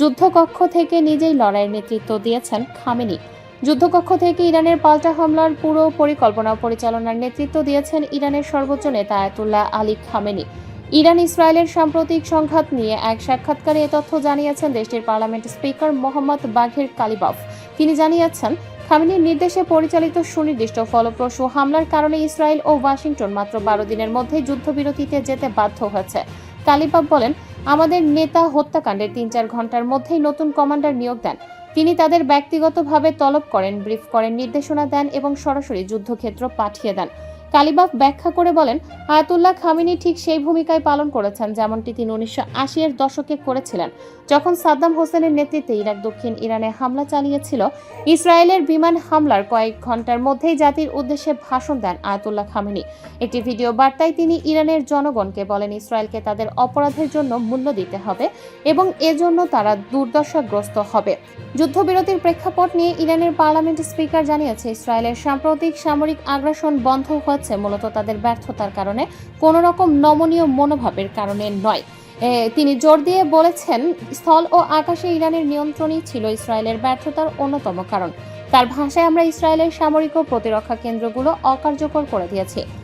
যুদ্ধকক্ষ থেকে নিজেই লড়াইয়ের নেতৃত্ব দিয়েছেন খামেনি। যুদ্ধকক্ষ থেকে ইরানের পাল্টা হামলার পুরো পরিকল্পনা পরিচালনার নেতৃত্ব দিয়েছেন ইরানের সর্বোচ্চ নেতা আয়াতুল্লাহ আলী খামেনি। ইরান ইসরায়েলের সাম্প্রতিক সংঘাত নিয়ে এক সাক্ষাৎকারে এ তথ্য জানিয়েছেন দেশটির পার্লামেন্ট স্পিকার মোহাম্মদ বাঘের কালিবাফ। তিনি জানিয়েছেন, খামেনির নির্দেশে পরিচালিত সুনির্দিষ্ট ফলপ্রসূ হামলার কারণে ইসরায়েল ও ওয়াশিংটন মাত্র বারো দিনের মধ্যে যুদ্ধবিরতিতে যেতে বাধ্য হয়েছে। কালিবাফ বলেন আমাদের নেতা হত্যাকাণ্ডের তিন চার ঘণ্টার মধ্যেই নতুন কমান্ডার নিয়োগ দেন। তিনি তাদের ব্যক্তিগতভাবে তলব করেন, ব্রিফ করেন, নির্দেশনা দেন এবং সরাসরি যুদ্ধক্ষেত্র পাঠিয়ে দেন। কালিবাফ ব্যাখ্যা করে বলেন, আয়াতুল্লাহ খামিনি ঠিক সেই ভূমিকায় পালন করেছেন যেমনটি তিনি উনিশশো আশি এর দশকে করেছিলেন। যখন সাদ্দাম হোসেনের নেতৃত্বে ইরাক দক্ষিণ ইরানে হামলা চালিয়েছিল, ইসরায়েলের বিমান হামলার কয়েক ঘণ্টার মধ্যেই জাতির উদ্দেশ্যে ভাষণ দেন আয়াতুল্লাহ খামিনি। একটি ভিডিও বার্তায় তিনি ইরানের জনগণকে বলেন, ইসরায়েলকে তাদের অপরাধের জন্য মূল্য দিতে হবে এবং এজন্য তারা দুর্দশাগ্রস্ত হবে। যুদ্ধবিরতির প্রেক্ষাপট নিয়ে ইরানের পার্লামেন্ট স্পিকার জানিয়েছে, ইসরায়েলের সাম্প্রতিক সামরিক আগ্রাসন বন্ধ হচ্ছে, মূলত তাদের ব্যর্থতার কারণে। কোনো রকম নমনীয় মনোভাবের কারণে নয়। তিনি জোর দিয়ে বলেছেন, স্থল ও আকাশে ইরানের নিয়ন্ত্রণই ছিল ইসরায়েলের ব্যর্থতার অন্যতম কারণ। তার ভাষায় আমরা ইসরায়েলের সামরিক ও প্রতিরক্ষা কেন্দ্রগুলো অকার্যকর করে দিয়েছি।